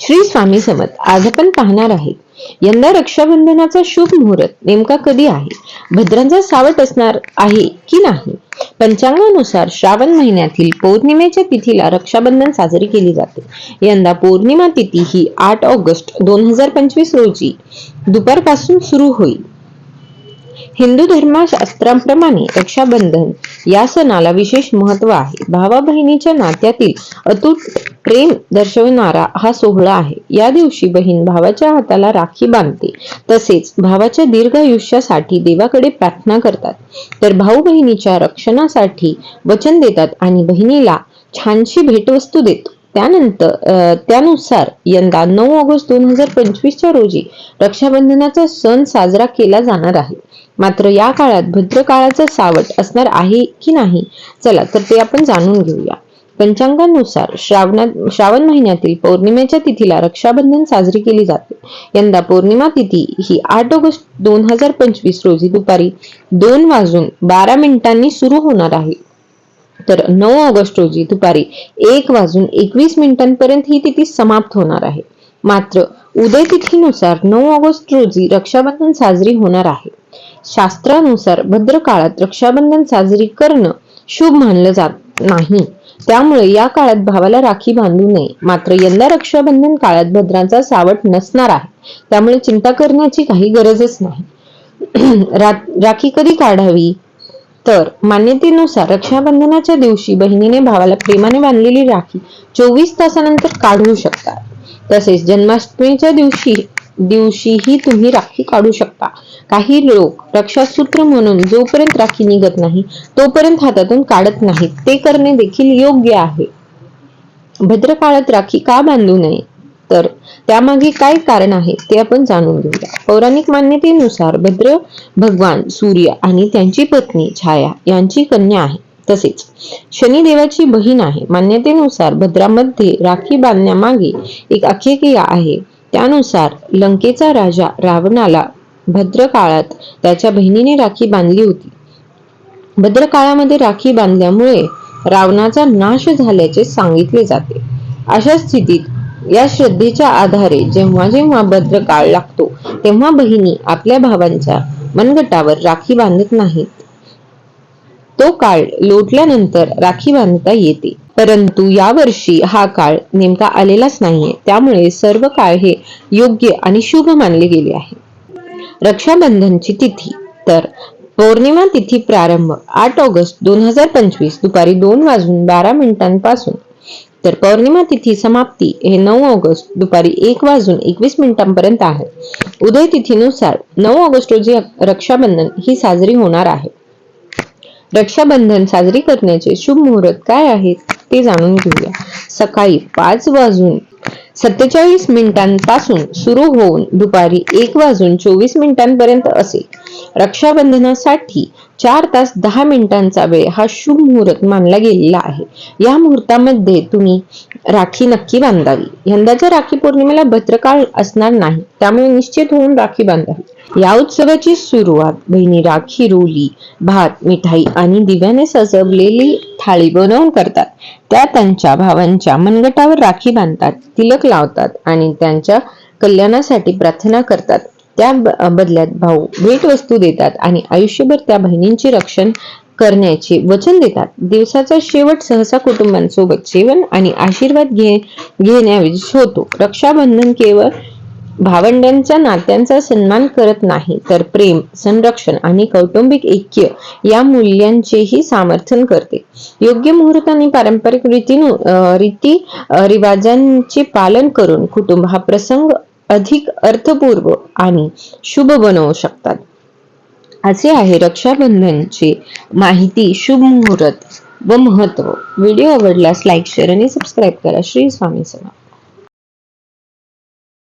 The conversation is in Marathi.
श्री स्वामी समत आज आपण पाहणार आहे यंदा रक्षाबंधनाचा शुभ मुहूर्त नेमका कधी आहे? भद्रांचा सावट असणार आहे की नाही? पंचांगानुसार श्रावण महिन्यातील पौर्णिमेच्या तिथीला रक्षाबंधन साजरी केली जाते. यंदा पौर्णिमा तिथी ही आठ ऑगस्ट दोन हजार पंचवीस रोजी दुपारपासून सुरू होईल. हिंदू धर्मशास्त्राप्रमाणे रक्षाबंधन या सणाला विशेष महत्त्व आहे. भावा बहिणीच्या नात्यातील अतूट प्रेम दर्शवणारा हा सोहळा आहे. या दिवशी बहीण भावाच्या हाताला राखी बांधते. तसेच भावाच्या दीर्घ आयुष्यासाठी देवाकडे प्रार्थना करतात. तर भाऊ बहिणीच्या रक्षणासाठी वचन देतात आणि बहिणीला छानशी भेटवस्तू देतो. त्यानंतर त्यानुसार यंदा नऊ ऑगस्ट दोन हजार पंचवीसच्या रोजी रक्षाबंधनाचा सण साजरा केला जाणार आहे. मात्र या काळात भद्र काळाचा सावट असणार आहे की नाही चला तर ते आपण जाणून घेऊया. पंचांगानुसार श्रावणात श्रावण महिन्यातील पौर्णिमेच्या तिथीला रक्षाबंधन साजरी केली जाते. यंदा पौर्णिमा तिथी ही आठ ऑगस्ट दोन हजार पंचवीस रोजी दुपारी दोन वाजून बारा मिनिटांनी सुरू होणार आहे. तर नऊ ऑगस्ट रोजी दुपारी एक वाजून एकवीस मिनिटांपर्यंत ही तिथी समाप्त होणार आहे. मात्र उदय तिथीनुसार नऊ ऑगस्ट रोजी रक्षाबंधन साजरी होणार आहे. शास्त्रानुसार भद्र काळात रक्षाबंधन साजरी करणं शुभ मानलं जात नाही. त्यामुळे या काळात भावाला राखी बांधू नये. मात्र यंदा रक्षाबंधन काळात भद्रांचा सावट नसणार आहे. त्यामुळे चिंता करण्याची काही गरजच नाही. राखी कधी काढावी? तर मान्यतेनुसार रक्षाबंधनाच्या दिवशी बहिणीने भावाला प्रेमाने बांधलेली राखी चोवीस तासानंतर काढू शकतात तसेच जन्माष्टमीच्या दिवशी दिवशीही तुम्ही राखी काढू शकता. काही लोक रक्षासूत्र म्हणून जोपर्यंत राखी निघत नाही तोपर्यंत हातातून काढत नाहीत. ते करणे देखील योग्य आहे. भद्रकाळात राखी का बांधू नये? तर त्यामागे काय कारण आहे ते आपण जाणून घेऊया. पौराणिक मान्यतेनुसार भद्र भगवान सूर्य आणि त्यांची पत्नी छाया यांची कन्या आहे. तसेच शनिदेवाची बहीण आहे. मान्यतेनुसार भद्रामध्ये राखी बांधण्यामागे एक आख्यायिका आहे. त्यानुसार लंकेचा राजा रावणाला भद्र काळात त्याच्या बहिणीने राखी बांधली होती. भद्र काळामध्ये राखी बांधल्यामुळे रावणाचा नाश झाल्याचे सांगितले जाते. अशा स्थितीत या श्रद्धेच्या आधारे जेव्हा जेव्हा भद्र काळ लागतो तेव्हा बहिणी आपल्या भावांच्या मनगटावर राखी बांधत नाहीत. तो काळ लोटल्यानंतर राखी बांधता येते. परंतु यावर्षी हा काळ नेमका आलेलाच नाहीये. त्यामुळे सर्व काळ हे योग्य आणि शुभ मानले गेले आहे. रक्षाबंधनची तिथी तर पौर्णिमा तिथी प्रारंभ आठ ऑगस्ट दोन हजार पंचवीस दुपारी दोन वाजून बारा मिनिटांपासून तर पौर्णिमा तिथी समाप्ती हे नऊ ऑगस्ट दुपारी एक वाजून एकवीस मिनिटांपर्यंत आहे. उदय तिथीनुसार नऊ ऑगस्ट रोजी रक्षाबंधन ही साजरी होणार आहे. रक्षाबंधन साजरी करण्याचे शुभ मुहूर्त काय आहेत ते जाणून घेऊया. सकाळी पाच वाजून सत्तेचाळीस मिनिटांपासून सुरू होऊन दुपारी एक वाजून चोवीस मिनिटांपर्यंत असेल. रक्षाबंधनासाठी चार तास दहा मिनिटांचा वेळ हा शुभ मुहूर्त मानला गेलेला आहे. या मुहूर्तामध्ये तुम्ही राखी नक्की बांधावी. यंदाच्या राखी पौर्णिमेला भद्रकाळ असणार नाही त्यामुळे निश्चित होऊन राखी बांधावी. या उत्सवाची सुरुवात बहिणी राखी रोली भात मिठाई आणि दिव्याने सजवलेली थाळी बनवून करतात. त्या त्यांच्या भावांच्या मनगटावर राखी बांधतात तिलक लावतात आणि त्यांच्या कल्याणासाठी प्रार्थना करतात. त्या बदल्यात भाऊ भेटवस्तू देतात आणि आयुष्यभर त्या बहिणींचे रक्षण करण्याचे वचन देतात. दिवसाचा शेवट सहसा कुटुंबांसोबत जेवण आणि आशीर्वाद घे घेण्याऐवजी होतो. रक्षाबंधन केवळ भावंडांच्या नात्यांचा सन्मान करत नाही तर प्रेम संरक्षण आणि कौटुंबिक ऐक्य या मूल्यांचेही समर्थन करते. योग्य मुहूर्त आणि पारंपरिक रीतीनु रीती रिवाजांचे पालन करून कुटुंब हा प्रसंग अधिक अर्थपूर्व आणि शुभ बनवू शकतात. असे आहे रक्षाबंधनची माहिती. शुभ मुहूर्त व महत्त्व. व्हिडिओ आवडल्यास लाईक शेअर आणि सबस्क्राईब करा. श्री स्वामी समर्थ.